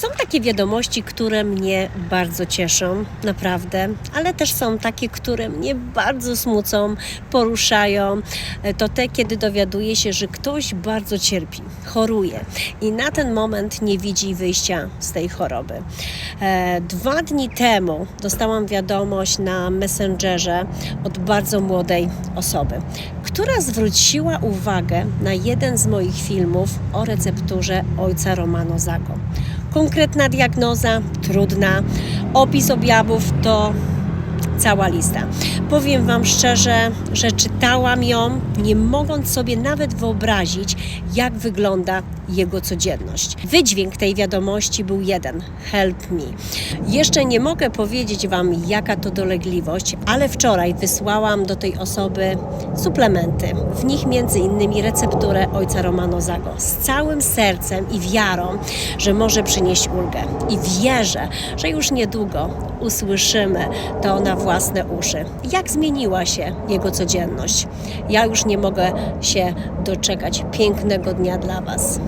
Są takie wiadomości, które mnie bardzo cieszą, naprawdę, ale też są takie, które mnie bardzo smucą, poruszają. E, To te, kiedy dowiaduję się, że ktoś bardzo cierpi, choruje i na ten moment nie widzi wyjścia z tej choroby. E, Dwa dni temu dostałam wiadomość na Messengerze od bardzo młodej osoby, która zwróciła uwagę na jeden z moich filmów o recepturze ojca Romano Zago. Konkretna diagnoza, trudna, opis objawów to cała lista. Powiem Wam szczerze, że czytałam ją, nie mogąc sobie nawet wyobrazić, jak wygląda jego codzienność. Wydźwięk tej wiadomości był jeden: help me. Jeszcze nie mogę powiedzieć Wam, jaka to dolegliwość, ale wczoraj wysłałam do tej osoby suplementy. W nich między innymi recepturę ojca Romano Zago. Z całym sercem i wiarą, że może przynieść ulgę. I wierzę, że już niedługo usłyszymy to na własne uszy. Jak zmieniła się jego codzienność? Ja już nie mogę się doczekać pięknego dnia dla Was.